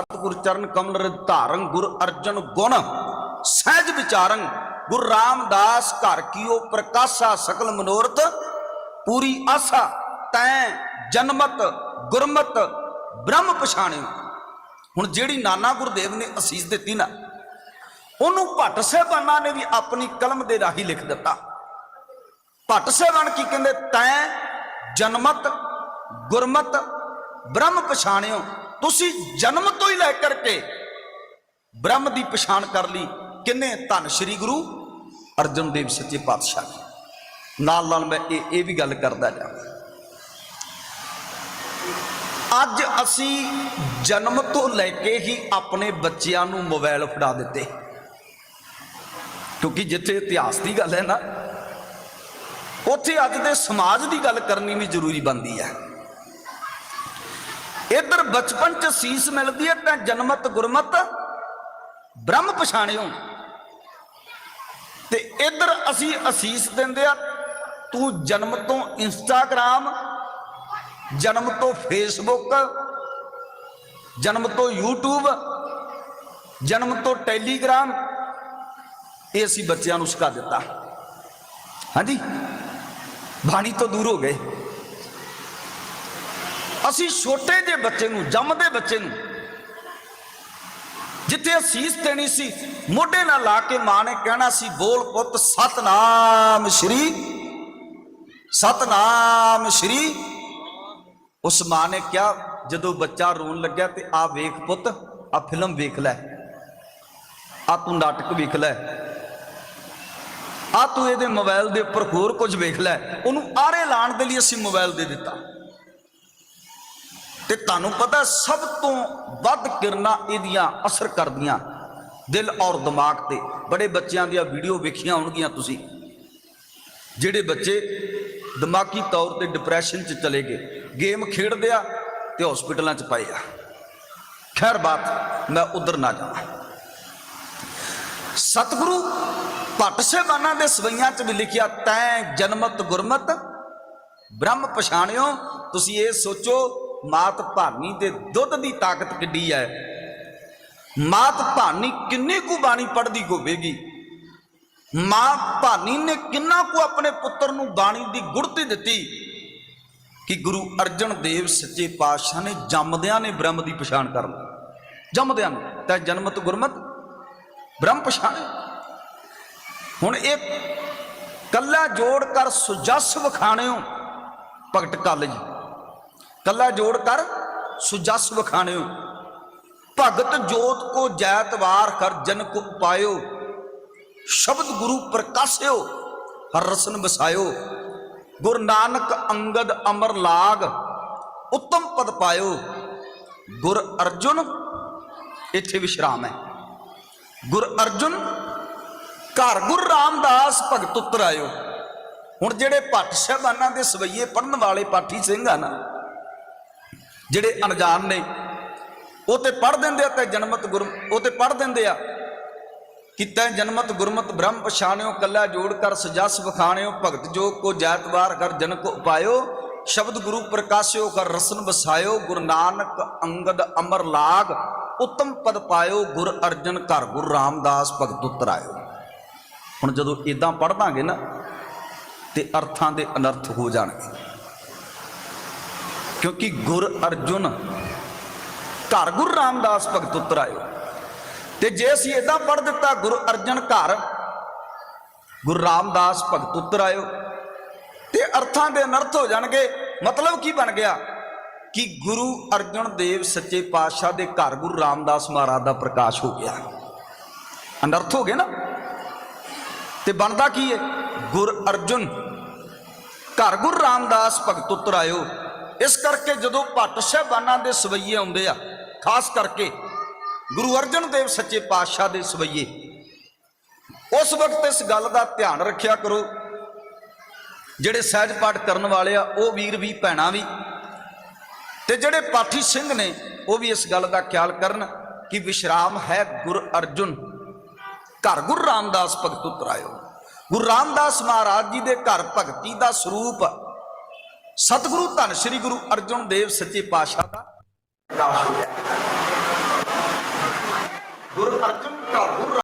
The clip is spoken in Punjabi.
ਸਤਿਗੁਰ ਚਰਨ ਕਮਲ ਰਿ ਧਾਰੰ ਗੁਰ ਅਰਜਨ ਗੁਣ ਸਹਿਜ ਵਿਚਾਰੰ ਗੁਰ ਰਾਮਦਾਸ ਘਰ ਕੀਓ ਪ੍ਰਕਾਸ਼ਾ ਸਕਲ ਮਨੋਰਥ, ਪੂਰੀ ਆਸਾ ਤੈ ਜਨਮਤ, ਗੁਰਮਤ, ਬ੍ਰਹਮ ਪਛਾਣਿਓ। ਹੁਣ ਜਿਹੜੀ ਨਾਨਾ ਗੁਰਦੇਵ ਨੇ ਅਸੀਸ ਦਿੱਤੀ ਨਾ, ਉਹਨੂੰ ਭੱਟ ਸਾਹਿਬਾਨਾਂ ਨੇ ਵੀ ਆਪਣੀ ਕਲਮ ਦੇ ਰਾਹੀਂ ਲਿਖ ਦਿੱਤਾ। ਭੱਟ ਸਾਹਿਬਾਨ ਕੀ ਕਹਿੰਦੇ? ਤੈ ਜਨਮਤ, ਗੁਰਮਤ, ਬ੍ਰਹਮ ਪਛਾਣਿਓ। ਤੁਸੀਂ ਜਨਮ ਤੋਂ ਹੀ ਲੈ ਕਰਕੇ ਬ੍ਰਹਮ ਦੀ ਪਛਾਣ ਕਰ ਲਈ, ਕਿੰਨੇ ਧੰਨ ਸ਼੍ਰੀ ਗੁਰੂ ਅਰਜਨ ਦੇਵ ਸੱਚੇ ਪਾਤਸ਼ਾਹ ਨੇ ਨਾਲ ਨਾਲ ਮੈਂ ਇਹ ਇਹ ਵੀ ਗੱਲ ਕਰਦਾ ਜਾ ਅੱਜ ਅਸੀਂ ਜਨਮ ਤੋਂ ਲੈ ਕੇ ਹੀ ਆਪਣੇ ਬੱਚਿਆਂ ਨੂੰ ਮੋਬਾਈਲ ਫੜਾ ਦਿੱਤੇ। ਕਿਉਂਕਿ ਜਿੱਥੇ ਇਤਿਹਾਸ ਦੀ ਗੱਲ ਹੈ ਨਾ, ਉੱਥੇ ਅੱਜ ਦੇ ਸਮਾਜ ਦੀ ਗੱਲ ਕਰਨੀ ਵੀ ਜ਼ਰੂਰੀ ਬਣਦੀ ਹੈ। ਇਧਰ ਬਚਪਨ ਚ ਸੀਸ ਮਿਲਦੀ ਹੈ ਤਾਂ ਜਨਮਤ ਗੁਰਮਤ ਬ੍ਰਹਮ ਪਛਾਣਿਓ। ਤੇ ਇਧਰ ਅਸੀਂ ਅਸੀਸ ਦਿੰਦੇ ਆ, ਤੂੰ ਜਨਮ ਤੋਂ ਇੰਸਟਾਗ੍ਰਾਮ, ਜਨਮ ਤੋਂ ਫੇਸਬੁੱਕ, ਜਨਮ ਤੋਂ YouTube ਜਨਮ ਤੋਂ ਟੈਲੀਗ੍ਰਾਮ, ਇਹ ਅਸੀਂ ਬੱਚਿਆਂ ਨੂੰ ਸਿਖਾ ਦਿੱਤਾ। ਹਾਂਜੀ? ਬਾਣੀ ਤੋਂ ਦੂਰ ਹੋ ਗਏ। ਅਸੀਂ ਛੋਟੇ ਜਿਹੇ ਬੱਚੇ ਨੂੰ, ਜੰਮਦੇ ਬੱਚੇ ਨੂੰ, ਜਿੱਥੇ ਅਸੀਸ ਦੇਣੀ ਸੀ, ਮੋਢੇ ਨਾਲ ਲਾ ਕੇ ਮਾਂ ਨੇ ਕਹਿਣਾ ਸੀ, ਬੋਲ ਪੁੱਤ, ਸਤਨਾਮ ਸ਼੍ਰੀ ਸਤਨਾਮ ਸ਼੍ਰੀ। ਉਸ ਮਾਂ ਨੇ ਕਿਹਾ, ਜਦੋਂ ਬੱਚਾ ਰੋਣ ਲੱਗਿਆ ਤੇ ਆ ਵੇਖ ਪੁੱਤ ਆ ਫਿਲਮ ਵੇਖ ਲੈ। ਆ ਤੂੰ ਨਾਟਕ ਵੇਖ ਲੈ। ਆ ਤੂੰ ਇਹਦੇ ਮੋਬਾਈਲ ਦੇ ਉੱਪਰ ਹੋਰ ਕੁਝ ਵੇਖ ਲੈ। ਉਹਨੂੰ ਆਰੇ ਲਾਣ ਦੇ ਲਈ ਅਸੀਂ ਮੋਬਾਈਲ ਦੇ ਦਿੱਤਾ। ਤੇ ਤੁਹਾਨੂੰ ਪਤਾ ਸਭ ਤੋਂ ਵੱਧ ਕਿਰਨਾਂ ਇਹਦੀਆਂ ਅਸਰ ਕਰਦੀਆਂ। ਦਿਲ ਔਰ ਦਿਮਾਗ ਤੇ। ਬੜੇ ਬੱਚਿਆਂ ਦੀਆਂ ਵੀਡੀਓ ਵੇਖੀਆਂ ਹੋਣਗੀਆਂ ਤੁਸੀਂ। ਜਿਹੜੇ ਬੱਚੇ ਦਿਮਾਗੀ ਤੌਰ ਤੇ ਡਿਪਰੈਸ਼ਨ 'ਚ ਚਲੇ ਗਏ। ਗੇਮ ਖੇਡਦੇ ਆ ਤੇ ਹਸਪੀਟਲਾਂ 'ਚ ਪਏ ਆ। ਖੈਰ ਬਾਤ, ਮੈਂ ਉਧਰ ਨਾ ਜਾਵਾਂ। ਸਤਿਗੁਰੂ ਭੱਟ ਸਾਹਿਬਾਨਾਂ ਦੇ ਸਵਈਆਂ 'ਚ ਵੀ ਲਿਖਿਆ, ਤੈ ਜਨਮਤ ਗੁਰਮਤ, ਬ੍ਰਹਮ ਪਛਾਣਿਓ, ਤੁਸੀਂ ਇਹ ਸੋਚੋ ਮਾਤ ਭਾਨੀ ਦੇ ਦੁੱਧ ਦੀ ਤਾਕਤ ਕਿੱਡੀ ਹੈ ਮਾਤ ਭਾਨੀ ਕਿੰਨੀ ਕੁ ਬਾਣੀ ਪੜਦੀ ਹੋਵੇਗੀ? ਮਾਂ ਭਾਨੀ ਨੇ ਕਿੰਨਾ ਕੁ ਆਪਣੇ ਪੁੱਤਰ ਨੂੰ ਬਾਣੀ ਦੀ ਗੁੜਤੀ ਦਿੱਤੀ? ਕਿ ਗੁਰੂ ਅਰਜਨ ਦੇਵ ਸੱਚੇ ਪਾਤਸ਼ਾਹ ਨੇ ਜੰਮਦਿਆਂ ਨੇ ਬ੍ਰਹਮ ਦੀ ਪਛਾਣ ਕਰ ਲਈ। ਜੰਮਦਿਆਂ ਨੇ, ਤਾਂ ਜਨਮਤ ਗੁਰਮਤ, ਬ੍ਰਹਮ ਪਛਾਣ। ਹੁਣ ਇਹ ਕੱਲਾ ਜੋੜ ਕਰ ਸੁਜਸ ਵਖਾਣਿਓ, ਭਗਤ ਕੱਲ ਜੀ ਕੱਲਾ ਜੋੜ ਕਰ, ਸੁਜਸ ਵਖਾਣਿਓ। ਭਗਤ ਜੋਤ ਕੋ ਜੈਤਵਾਰ ਹਰ ਜਨ ਕੋ ਪਾਇਓ। ਸ਼ਬਦ ਗੁਰੂ ਪ੍ਰਕਾਸ਼ਿਓ, ਹਰ ਰਸਨ ਵਸਾਇਓ। ਗੁਰ ਨਾਨਕ ਅੰਗਦ ਅਮਰ ਲਾਗ, ਉੱਤਮ ਪਦ ਪਾਇਓ। ਗੁਰ ਅਰਜੁਨ, ਇੱਥੇ ਵਿਸ਼ਰਾਮ ਹੈ। ਗੁਰ ਅਰਜੁਨ, ਘਰ ਗੁਰ ਰਾਮਦਾਸ ਭਗਤ ਉਤਰ ਆਇਓ ਹੁਣ ਜਿਹੜੇ ਭੱਟ ਸਾਹਿਬਾਨਾਂ ਦੇ ਸਵਈਏ ਪੜਨ ਵਾਲੇ ਪਾਠੀ ਸਿੰਘ ਆ ਨਾ ਜਿਹੜੇ ਅਣਜਾਣ ਨੇ, ਉਹ ਤੇ ਪੜ ਦਿੰਦੇ ਆ ਤੇ ਜਨਮਤ ਗੁਰ ਉਹ ਤੇ ਪੜ ਦਿੰਦੇ ਆ। ਕਿਤੈ ਜਨਮਤ ਗੁਰਮਤ ਬ੍ਰਹਮ ਪਛਾਣਿਓ, ਕੱਲਾ ਜੋੜ ਕਰ ਸਜਸ ਵਖਾਣਿਓ ਭਗਤ ਜੋ ਕੋ ਜਾਤਵਾਰ ਕਰ ਜਨ ਕੋ ਪਾਇਓ ਸ਼ਬਦ ਗੁਰੂ ਪ੍ਰਕਾਸ਼ਿਓ ਕਰ ਰਸਨ ਵਸਾਇਓ, ਗੁਰੂ ਨਾਨਕ ਅੰਗਦ ਅਮਰ ਲਾਗ, ਉੱਤਮ ਪਦ ਪਾਇਓ, ਗੁਰ ਅਰਜਨ ਘਰ ਗੁਰ ਰਾਮਦਾਸ ਭਗਤ ਉਤਰ ਹੁਣ ਜਦੋਂ ਇਦਾਂ ਪੜ ਦਾਂਗੇ ਨਾ, ਤੇ ਅਰਥਾਂ ਦੇ ਅਨਰਥ ਹੋ ਜਾਣਗੇ। ਕਿਉਂਕਿ ਗੁਰ ਅਰਜੁਨ, ਘਰ ਗੁਰ ਰਾਮਦਾਸ ਭਗਤ ਉਤਰ ਆਇਓ। ਤੇ ਜੇ ਅਸੀਂ ਇਦਾਂ ਪੜ ਦਿੱਤਾ ਗੁਰ ਅਰਜਨ ਘਰ, ਗੁਰ ਰਾਮਦਾਸ ਭਗਤ ਉਤਰ ਆਇਓ। ਤੇ ਅਰਥਾਂ ਦੇ ਅਨਰਥ ਹੋ ਜਾਣਗੇ। ਮਤਲਬ ਕੀ ਬਣ ਗਿਆ? ਕਿ ਗੁਰੂ ਅਰਜਨ ਦੇਵ ਸੱਚੇ ਪਾਤਸ਼ਾਹ ਦੇ ਘਰ ਗੁਰੂ ਰਾਮਦਾਸ ਮਹਾਰਾਜ ਦਾ ਪ੍ਰਕਾਸ਼ ਹੋ ਗਿਆ। ਅਨਰਥ ਹੋ ਗਏ ਨਾ? ਤੇ ਬਣਦਾ ਕੀ ਹੈ ਗੁਰ ਅਰਜੁਨ, ਘਰ ਗੁਰੂ ਰਾਮਦਾਸ ਭਗਤ ਉਤਰ ਆਇਓ। ਇਸ ਕਰਕੇ ਜਦੋਂ ਭੱਟ ਸਾਹਿਬਾਨਾਂ ਦੇ ਸਵਈਏ ਆਉਂਦੇ ਆ, ਖਾਸ ਕਰਕੇ ਗੁਰੂ ਅਰਜਨ ਦੇਵ ਸੱਚੇ ਪਾਤਸ਼ਾਹ ਦੇ ਸਵਈਏ, ਉਸ ਵਕਤ ਇਸ ਗੱਲ ਦਾ ਧਿਆਨ ਰੱਖਿਆ ਕਰੋ। ਜਿਹੜੇ ਸਹਿਜ ਪਾਠ ਕਰਨ ਵਾਲੇ ਆ, ਉਹ ਵੀਰ ਵੀ, ਭੈਣਾਂ ਵੀ, ਤੇ ਜਿਹੜੇ ਪਾਠੀ ਸਿੰਘ ਨੇ, ਉਹ ਵੀ ਇਸ ਗੱਲ ਦਾ ਖਿਆਲ ਕਰਨ ਕਿ ਵਿਸ਼ਰਾਮ ਹੈ ਗੁਰ ਅਰਜੁਨ। ਘਰ ਗੁਰ ਰਾਮਦਾਸ ਭਗਤ ਉਤਰਾਇਓ ਗੁਰੂ ਰਾਮਦਾਸ ਮਹਾਰਾਜ ਜੀ ਦੇ ਘਰ ਭਗਤੀ ਦਾ ਸਰੂਪ ਸਤਿਗੁਰੂ ਧੰਨ ਸ੍ਰੀ ਗੁਰੂ ਅਰਜਨ ਦੇਵ ਸੱਚੇ ਪਾਤਸ਼ਾਹ ਦਾ ਗੁਰੂ ਅਰਜਨ ਪ੍ਰਭੂ